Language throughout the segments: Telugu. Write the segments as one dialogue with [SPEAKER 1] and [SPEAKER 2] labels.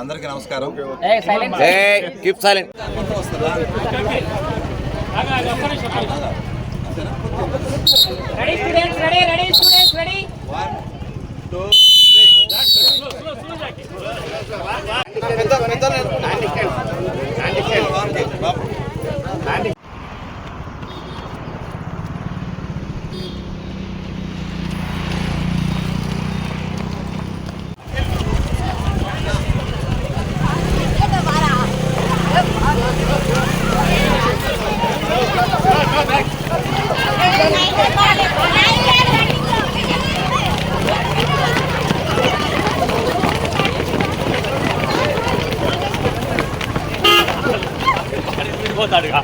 [SPEAKER 1] అందరికీ నమస్కారం
[SPEAKER 2] కీప్ సైలెంట్
[SPEAKER 3] Ready, ホタ
[SPEAKER 1] ルが。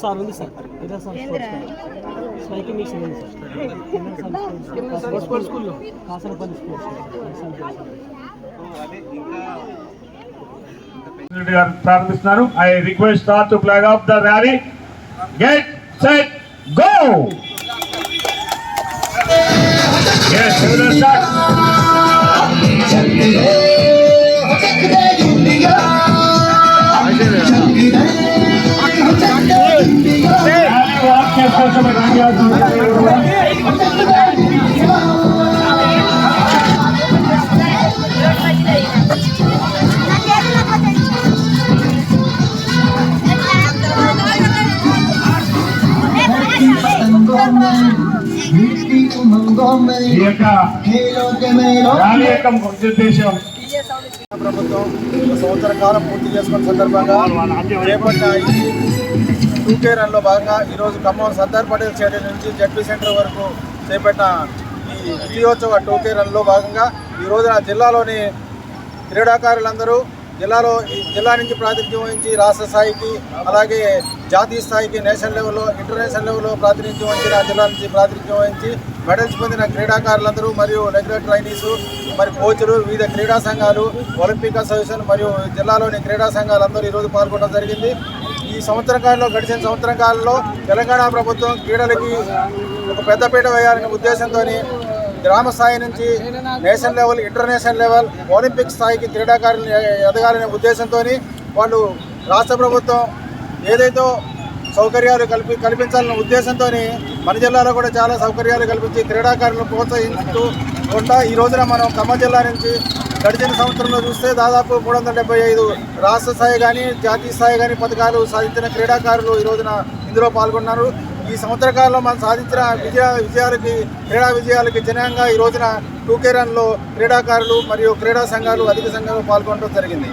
[SPEAKER 4] సార్ ఉంది సార్ ఇదే సార్ స్పైకింగ్ మిషన్ ఉంది సార్ స్పోర్ట్స్ స్కూల్లో కాసరపల్లి స్పోర్ట్స్
[SPEAKER 5] గారు ప్రారంభిస్తున్నారు I request to flag off the rally get set go ఈ యొక్క ఉద్దేశం
[SPEAKER 6] ప్రభుత్వం సంవత్సర కాలం పూర్తి చేసుకున్న సందర్భంగా చేపట్టిన ఈ టూకే రన్లో భాగంగా ఈరోజు ఖమ్మం సర్దార్ పటేల్ స్టేడియం నుంచి జడ్పీ సెంటర్ వరకు చేపట్టిన ఈ విజయోత్సవ టూకే రన్లో భాగంగా ఈ రోజున జిల్లాలోని క్రీడాకారులందరూ జిల్లాలో జిల్లా నుంచి ప్రాతినిధ్యం వహించి రాష్ట్ర స్థాయికి అలాగే జాతీయ స్థాయికి నేషనల్ లెవెల్లో ఇంటర్నేషనల్ లెవెల్లో ప్రాతినిధ్యం వహించిన జిల్లా నుంచి ప్రాతినిధ్యం వహించి మెడల్స్ పొందిన క్రీడాకారులందరూ మరియు రెగ్యులర్ ట్రైనీస్ మరి కోచ్లు వివిధ క్రీడా సంఘాలు ఒలింపిక్ అసోసియేషన్ మరియు జిల్లాలోని క్రీడా సంఘాలందరూ ఈరోజు పాల్గొనడం జరిగింది. ఈ సంవత్సర కాలంలో గడిచిన సంవత్సర కాలంలో తెలంగాణ ప్రభుత్వం క్రీడలకి ఒక పెద్దపీట వేయాలనే ఉద్దేశంతో గ్రామ స్థాయి నుంచి national level international level olympic స్థాయికి క్రీడాకారులు ఎదగాలనే ఉద్దేశంతో వాళ్ళు రాష్ట్ర ప్రభుత్వం ఏదైతే సౌకర్యాలు కల్పి కల్పించాలన్న ఉద్దేశంతో మన జిల్లాలో కూడా చాలా సౌకర్యాలు కల్పించి క్రీడాకారులను ప్రోత్సహిస్తూ ఉంటా. ఈ రోజున మనం ఖమ్మం జిల్లా నుంచి గడిచిన సంవత్సరంలో చూస్తే దాదాపు మూడు వందల డెబ్బై ఐదు రాష్ట్ర స్థాయి కానీ జాతీయ స్థాయి కానీ పథకాలు సాధించిన క్రీడాకారులు ఈ రోజున ఇందులో పాల్గొన్నారు. ఈ సంవత్సర కాలంలో మనం సాధించిన విజయ విజయాలకి క్రీడా విజయాలకి జనంగా ఈ రోజున టూకే రన్లో క్రీడాకారులు మరియు క్రీడా సంఘాలు అధిక సంఘాలు పాల్గొనడం జరిగింది.